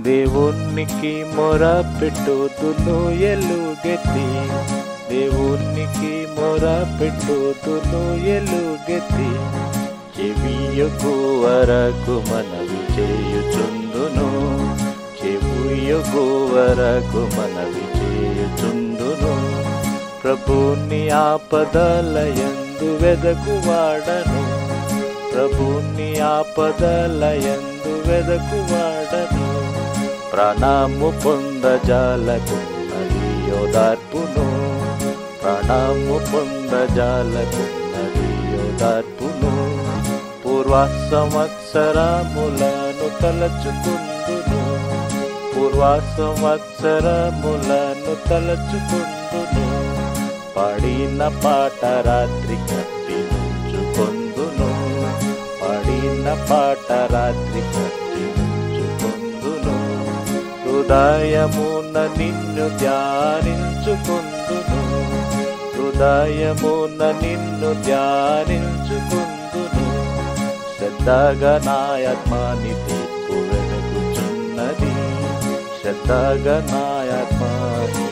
దేవునికి మొర పెట్టుతును ఎలుగెత్తి. దేవునికి మొర పెట్టుతును ఎలుగెత్తి. చెవియకు వరకు మనవి చేయుచుందును చెవియకు వరకు మనవి చేయుచుందును ప్రభుని ఆపదలయందు వెదకువాడను ప్రభుని ఆపదలయందు వెదకువాడను ప్రాణము పొందజాలకున్నది యోదార్పును ప్రాణము పొందజాలకున్నది యోదార్పును పూర్వ సంవత్సరములను తలచుకుందును. పూర్వ సంవత్సరములను తలచుకుందును. పడిన పాట రాత్రి కట్టి నుంచుకొందును. పాడిన పాట రాత్రి కట్టి హృదయమున నిన్ను ధ్యానించుకుందును. హృదయమున నిన్ను ధ్యానించుకుందును. శ్రద్ధగా నాయత్మాని తీర్పు వెనుకుచున్నది. శ్రద్ధగా నాయత్మాని